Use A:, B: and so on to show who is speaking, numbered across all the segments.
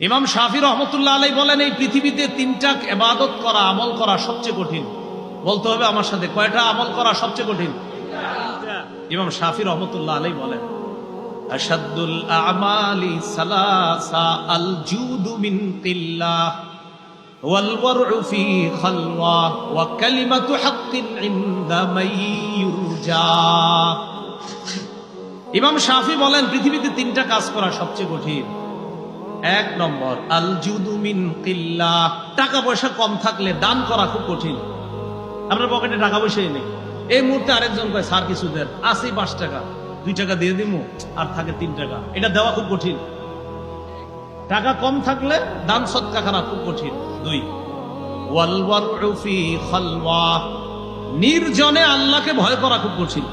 A: ইমাম শাফি রহমতুল্লাহ আলাই বলেন এই পৃথিবীতে তিনটা এবাদত করা আমল করা সবচেয়ে কঠিন বলতে হবে আমার সাথে কয়টা আমল করা সবচেয়ে কঠিন ইমাম শাফি রহমতুল্লাহ আলাই বলেন আসাদুল আমালি সালাসা আল জুদু মিন কিল্লাহ والورع في خلوة وكلمة حق عند من يرجى ইমাম শাফি বলেন পৃথিবীতে তিনটা কাজ করা সবচেয়ে কঠিন এক নম্বর আল জুদুমিন কিল্লা টাকা পয়সা কম থাকলে দান করা খুব কঠিন। আপনার পকেটে টাকা পয়সাই নেই। এই মুহূর্তে আরেকজন কয়, স্যার, কিছু দেন। আসি পাঁচ টাকা। দুই টাকা দিয়ে দিমু? আর থাকে তিন টাকা। এটা দেওয়া খুব কঠিন। টাকা কম থাকলে দান সৎকা করা খুব কঠিন। দুই নির্জনে আল্লাহকে ভয় করা খুব কঠিন।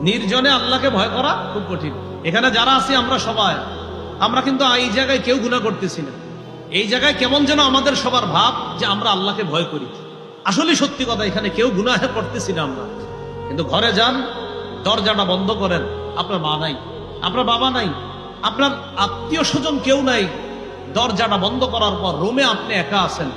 A: নির্জনে আল্লাহকে ভয় করা খুব কঠিন। এখানে যারা আছি আমরা সবাই। আমরা কিন্তু এই জায়গায় কেউ গুণা করতেছি না। এই জায়গায় কেমন যেন আমাদের সবার ভাব যে আমরা আল্লাহকে ভয় করি। আসলে সত্যি কথা, এখানে কেউ গুনাহ করতেছি না আমরা। কিন্তু ঘরে যান, দরজাটা বন্ধ করেন, আপনার মা নাই, আপনার বাবা নাই, আপনার আত্মীয় স্বজন কেউ নাই। দরজাটা বন্ধ করার পর রুমে আপনি একা আছেন।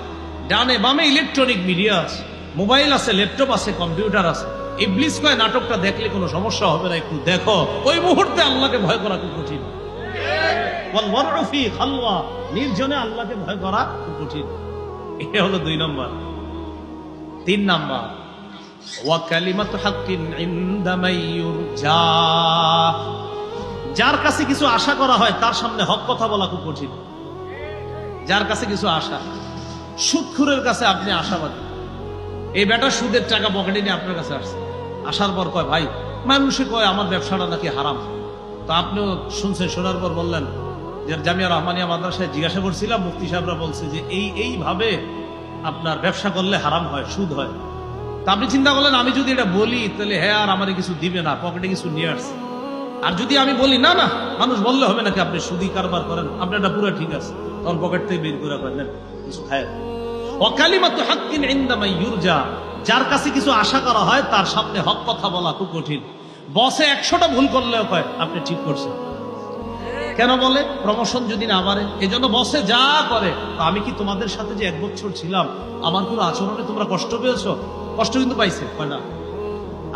A: ডানে বামে ইলেকট্রনিক মিডিয়া আছে, মোবাইল আছে, ল্যাপটপ আছে, কম্পিউটার আছে। ইবলিস কয় নাটকটা দেখলে কোনো সমস্যা হবে না, একটু দেখো। ওই মুহূর্তে আল্লাহকে ভয় করা খুব কঠিন। নির্জনে আল্লাহকে ভয় করা খুব কঠিন। এটা হলো দুই নম্বর। তিন নাম্বার যার কাছে কিছু আশা করা হয়, তার সামনে হক কথা বলা খুব কঠিন। যার কাছে কিছু আশা সুদখুরের কাছে আপনি আশাবাদী। এই বেটা সুদের টাকা পকেটে নিয়ে আপনার কাছে আসছে। আসার পর কয়, ভাই, মানুষে কয়, আমার ব্যবসাটা নাকি হারাম। তো আপনিও শুনছেন, শোনার পর বললেন জামিয়া রহমানিয়া মাদ্রাসায় জিজ্ঞাসা করছিলাম, মুফতি সাহেবরা বলছে যে এই, এইভাবে আপনার ব্যবসা করলে হারাম হয়, সুদ হয়। তা আপনি চিন্তা করলেন, আমি যদি এটা বলি, তাহলে হ্যাঁ আর আমারে কিছু দিবে না, পকেটে কিছু নিয়ে আসছে। আর যদি আমি বলি, না না, মানুষ বললে হবে নাকি, আপনি সুদি কারবার করেন, আপনার এটা পুরো ঠিক আছে। তখন পকেট থেকে বের করে করেন, কিছু খায় অকালিমাত হাক্কিন ইন্দামাই ইউরজা, যার কাছে কিছু আশা করা হয়, তার সামনে হক কথা বলা খুব কঠিন। বসে একশোটা ভুল করলেও কয়, আপনি ঠিক করছেন। কেন বলে? প্রমোশন যদি না বাড়ে এজন্য বসে যা করে। আমি কি তোমাদের সাথে যে এক বছর ছিলাম, আমার কোনো আচরণে তোমরা কষ্ট পেয়েছ? কষ্ট কিন্তু পাইছে না?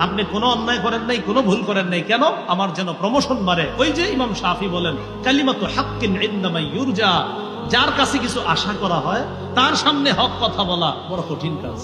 A: আপনি কোনো অন্যায় করেন নাই, কোনো ভুল করেন নাই। কেন? আমার যেন প্রমোশন বাড়ে ওই যে ইমাম শাফি বলেন, কালিমাত যার কাছে কিছু আশা করা হয়, তার সামনে হক কথা বলা বড় কঠিন কাজ।